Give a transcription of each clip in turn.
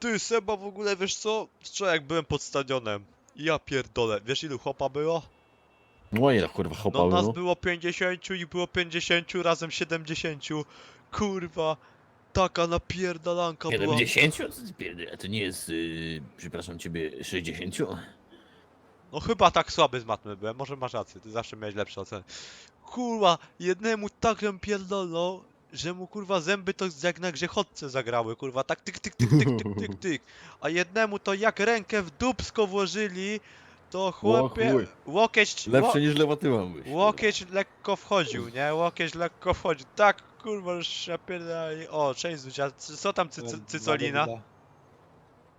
Ty, Seba, w ogóle wiesz co? Wczoraj jak byłem pod stadionem. Ja pierdolę, wiesz ilu chłopa było? No ile kurwa chopa No nas było? było 50 i było 50 razem 70. Kurwa, taka napierdalanka była. 70? Co ty pierdolę? To nie jest, yy, przepraszam ciebie, 60? No chyba tak słaby z matmy byłem, może masz rację, ty zawsze miałeś lepsze oceny. Kurwa, jednemu tak żem pierdolnął, że mu kurwa zęby to jak na grzechotce zagrały, kurwa, tak tyk tyk tyk tyk tyk tyk tyk. A jednemu to jak rękę w dupsko włożyli, to chłopie, chuj. łokieć, Lepsze niż lewatyła byś. łokieć lekko wchodził, nie? Łokieć lekko wchodził, tak kurwa, już ja pierdolę. O, cześć Zuzia, c- co tam cy, cy, cycolina?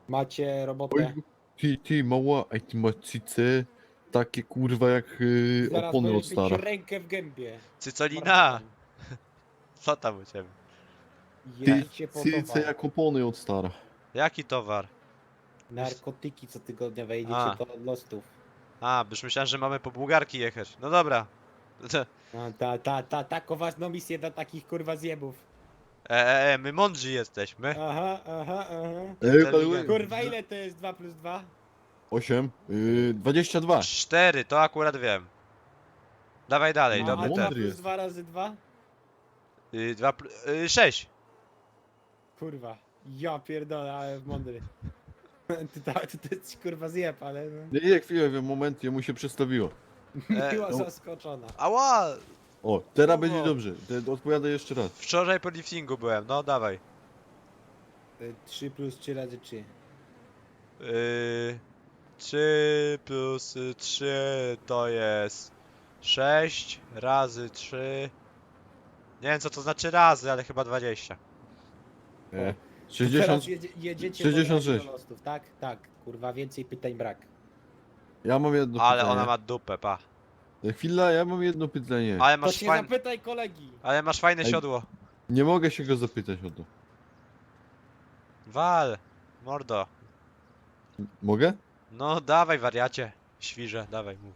Macie Oj, robotę. ty, ty mała, ej ty masz takie kurwa jak yy, Zaraz opony od będziesz mieć stara. rękę w gębie. Cycolina, co tam u ciebie? Ty, Jedźcie po cyce towar. jak opony od stara. Jaki towar? Narkotyki co tygodnia wejdziecie A. do lostów. A, już myślałem, że mamy po Bułgarki jechać. No dobra. A, ta, ta, ta, taką ważną misję dla takich kurwa zjebów. E, e, e, my mądrzy jesteśmy. Aha, aha, aha. Ej, Za by the ligę. way, Kurwa ile to jest 2 plus 2? 8, yy, 22. Cztery, to akurat wiem. Dawaj dalej, a, dobry a 2 mądry plus jest. 2 razy 2? Y, dwa, pl- y, sześć. Kurwa. Ja pierdolę, ale mądry. Ty, ta, ty, ty jesteś kurwa zjeb, ale no. Nie, nie, chwilę, w moment, mu się przestawiło. E, Była no. zaskoczona. Ała! O, teraz No. będzie dobrze. Te, odpowiadaj jeszcze raz. Wczoraj po liftingu byłem, no dawaj. 3 plus 3 razy 3. Y, Trzy plus y, trzy to jest sześć razy trzy. Nie wiem co to znaczy razy, ale chyba 20. E, Teraz 60, jedzie, jedziecie 66. do lostów, tak? Tak, kurwa, więcej pytań brak. ja mam jedno Ale pytanie. ona ma dupę, pa. Chwila, ja mam jedno pytanie. Ale To masz się fajne, zapytaj kolegi. ale masz fajne Ej. siodło. Nie mogę się go zapytać o to. Wal, mordo. Mogę? No dawaj wariacie. Świrze, dawaj mów.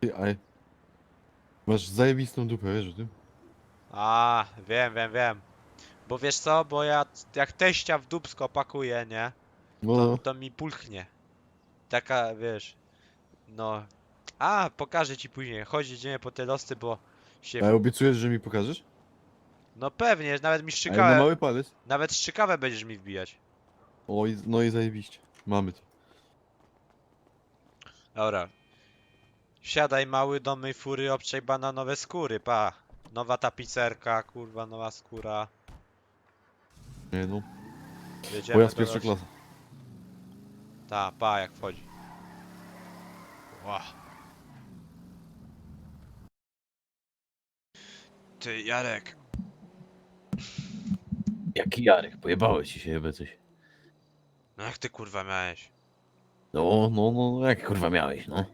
Ty, aj. Masz zajebistą dupę, wiesz o tym? A, wiem, wiem, wiem. Bo wiesz co, bo ja jak teścia w dupsko pakuję, nie? No, To, no. to mi pulchnie. Taka, wiesz. No. A, pokażę ci później. Chodź, idziemy po te losy, bo się... A obiecujesz, że mi pokażesz? No pewnie, nawet mi A ja na szczykawę, mały palec? nawet szczykawę będziesz mi wbijać. O, i, no i zajebiście. Mamy to. Dobra. Wsiadaj mały do mej fury, obczaj bananowe skóry, pa. Nowa tapicerka, kurwa, nowa skóra. Nie no. Jedziemy Pojazd do pierwsza klasa. Ta, pa, jak wchodzi. Ła. Ty, Jarek. Jaki Jarek, pojebałeś ci się chyba coś. No jak ty kurwa miałeś? No, no, no, no, jak kurwa miałeś, no.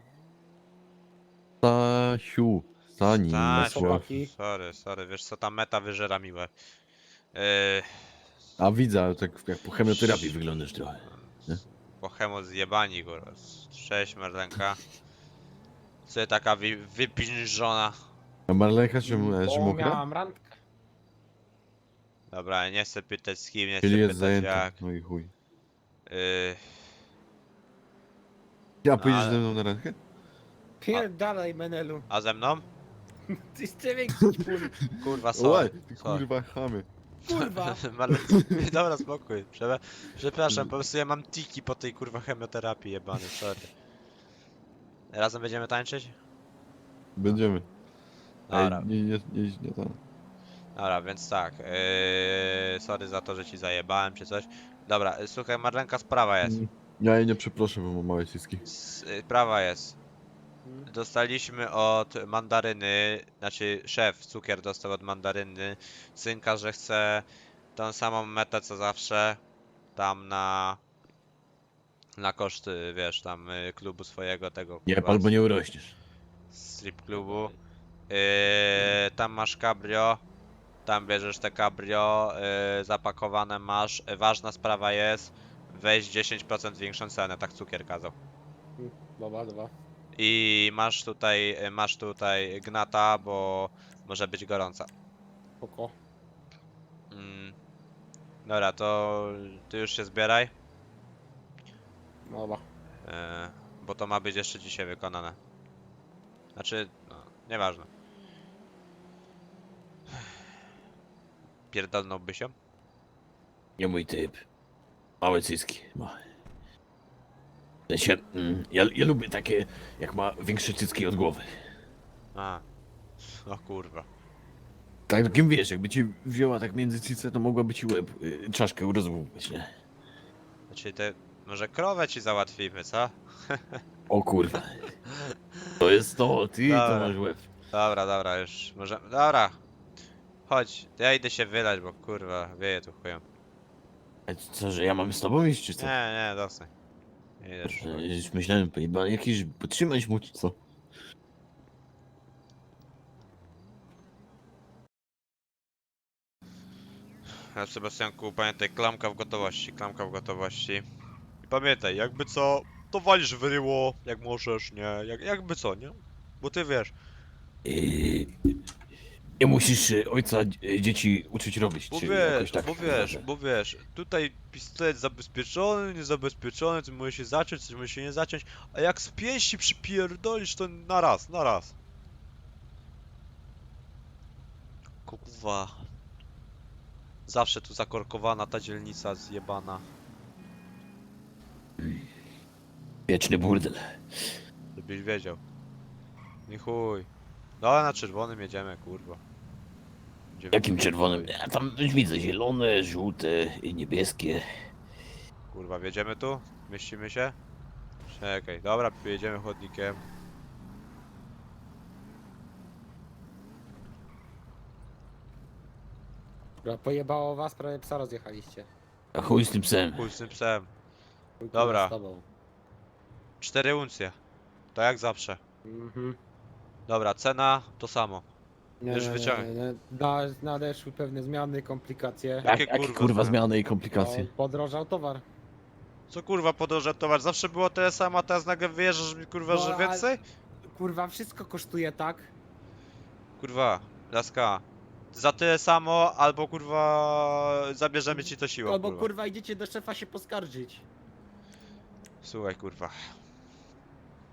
Stasiu. Stani. Stasiu. Masła. Chłopaki. Sorry, sorry, wiesz co, ta meta wyżera miłe. Yy, A widzę, tak jak po chemioterapii wyglądasz trochę. po chemo zjebani, kurwa. Cześć, Marlenka. Co taka wy, wypinżona. A Marlenka czy, czy Bo mokra? miałam randkę. Dobra, nie chcę pytać z kim, nie chcę Czyli jest pytać zajęta. jak. No i chuj. Yy, Ja pojedziesz ale- ze mną na rękę? Pierdalaj Menelu. a ze mną? Ty jeszcze większy pól. Kurwa, Oj, sorry. ty sorry. kurwa chamy. Kurwa. Dobra, spokój. Przepraszam, po prostu ja mam tiki po tej kurwa chemioterapii jebany, sorry. Razem będziemy tańczyć? Będziemy. Dobra. Ej, nie, nie, nie, nie, tam. Dobra, więc tak. Yy, sorry za to, że ci zajebałem czy coś. Dobra, yy, słuchaj, Marlenka, sprawa jest. Ja jej nie przeproszę, bo mam małe ciski. S- yy, Sprawa jest. Dostaliśmy od mandaryny, znaczy szef cukier dostał od mandaryny synka, że chce tą samą metę co zawsze tam na na koszty, wiesz, tam y, klubu swojego tego Nie, kurwa, albo nie urośniesz. strip klubu. Yy, tam masz cabrio, tam bierzesz te cabrio, yy, zapakowane masz. Yy, ważna sprawa jest, weź 10% większą cenę, tak cukier kazał. Dobra, dobra. I masz tutaj, masz tutaj gnata, bo może być gorąca. Spoko. Mm. Dobra, to ty już się zbieraj, Mowa. e, bo to ma być jeszcze dzisiaj wykonane. Znaczy, no, nieważne. Pierdolnąłby się? Nie mój typ. Małe cycki ma. Sensie, mm, ja, ja lubię takie, jak ma większe cycki od głowy. A. O kurwa. Tak, takim wiesz, jakby ci wzięła tak między cyce, to mogłaby ci łeb, y, czaszkę rozłupać, nie? Znaczy te, może krowę ci załatwimy, co? O kurwa. To jest to, ty to Dobra. masz łeb. Dobra, dobra, już może. Dobra. Chodź, ja idę się wylać, bo kurwa, wieje tu chujem. A co, że ja mam z tobą iść, czy co? Nie, nie, dostań. Idziesz. E, Już myślałem, pojeba, jakiś, potrzymać mu, czy co? Sebastianku, pamiętaj, klamka w gotowości, klamka w gotowości. I pamiętaj, jakby co, to walisz w ryło, jak możesz, nie? Jak, jakby co, nie? Bo ty wiesz, Yy, nie musisz y, ojca y, dzieci uczyć robić, bo czy wiesz, jakoś tak. bo wiesz, bo wiesz, tutaj pistolet zabezpieczony, niezabezpieczony, coś może się zacząć, coś może się nie zacząć, a jak z pięści przypierdolisz, to na raz, na raz. Kurwa. Zawsze tu zakorkowana ta dzielnica zjebana. Wieczny burdel. Żebyś wiedział. Nie chuj. Dobra, na czerwonym jedziemy, kurwa. Jakim czerwonym? Ja tam już widzę zielone, żółte, i niebieskie. Kurwa, wjedziemy tu? Mieścimy się? Czekaj, dobra, jedziemy chodnikiem. Dobra, pojebało was, prawie psa rozjechaliście. A chuj z tym psem. Chuj z tym psem. Chuj, kurwa, Dobra. Z tobą. Cztery uncje. To jak zawsze. Mhm. Dobra, cena to samo. Nie, Już nie, nie, wyciągnę. nie, nie. Na, nadeszły pewne zmiany, komplikacje. Jakie Jak, jakie kurwa kurwa zmiany? i komplikacje? No, podrożał towar. Co kurwa podążę towar? Zawsze było tyle samo, a teraz nagle wyjeżdżasz mi kurwa, No, że ale- więcej? Kurwa, wszystko kosztuje tak. Kurwa, laska. Za tyle samo, albo kurwa zabierzemy ci to siłą. Albo kurwa. kurwa idziecie do szefa się poskarżyć. Słuchaj kurwa.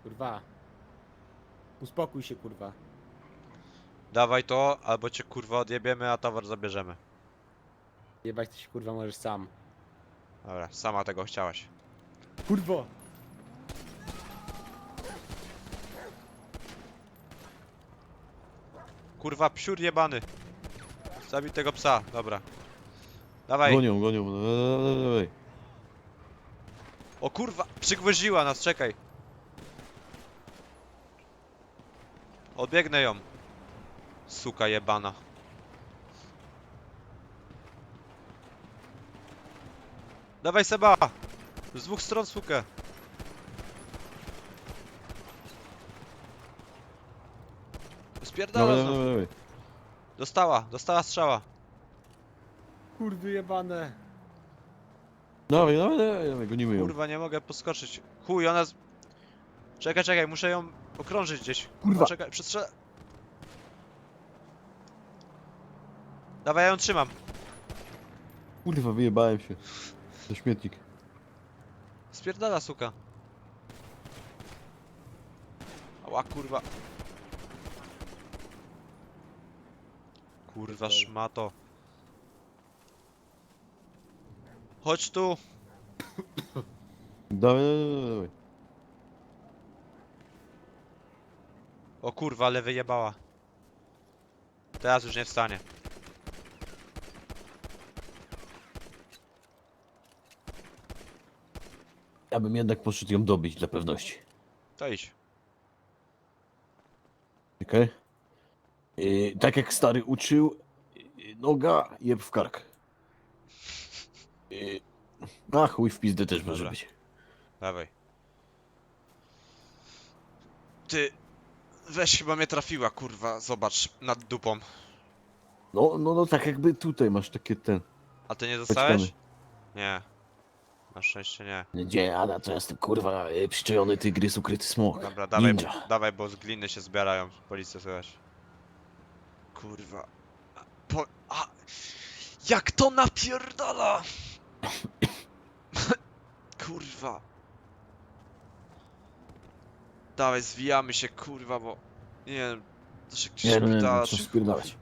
Kurwa. Uspokój się, kurwa. Dawaj to, albo cię kurwa odjebiemy, a towar zabierzemy. Jebać to się kurwa możesz sam. Dobra, sama tego chciałaś. Kurwo! Kurwa, psiur jebany. Zabij tego psa, dobra. Dawaj. Gonią, gonią. Dawaj. O kurwa, przygwoździła nas, czekaj. Odbiegnę ją. Suka jebana. Dawaj Seba! Z dwóch stron sukę. Spierdala Dawaj, znowu. dawaj, dawaj. Dostała, dostała strzała. Kurwy jebane. Dawaj, dawaj, dawaj, dawaj, gonimy ją. Kurwa, nie mogę poskoczyć. Chuj, ona... Z... Czekaj, czekaj, muszę ją okrążyć gdzieś. Kurwa. Czekaj, przestrzelę. Dawaj, ja ją trzymam. Kurwa, wyjebałem się. To śmietnik. Spierdala, suka. Ała, kurwa. Kurwa, szmato. Chodź tu. Dawaj, dawaj, dawaj. O kurwa, ale wyjebała. Teraz już nie wstanie. Ja bym jednak poszedł ją dobić dla pewności. To idź. Czekaj. Yy, tak jak stary uczył, yy, noga jeb w kark. Yy, a chuj w pizdę też może Dobra. być. Dawaj. Ty... Weź chyba mnie trafiła, kurwa. Zobacz, nad dupą. No, no, no tak jakby tutaj masz takie ten. A ty nie dostałeś? Nie. Na szczęście nie. Gdzie Ada, to jestem kurwa y, przyczajony tygrys, ukryty smok. Dobra, dawaj, Ninja. bo, dawaj, bo z gliny się zbierają. Policja słychać. Kurwa. Po... A... Jak to napierdala! kurwa. Dawaj, zwijamy się, kurwa, bo... Nie wiem, to się gdzieś Nie, nie, nie, trzeba spierdalać.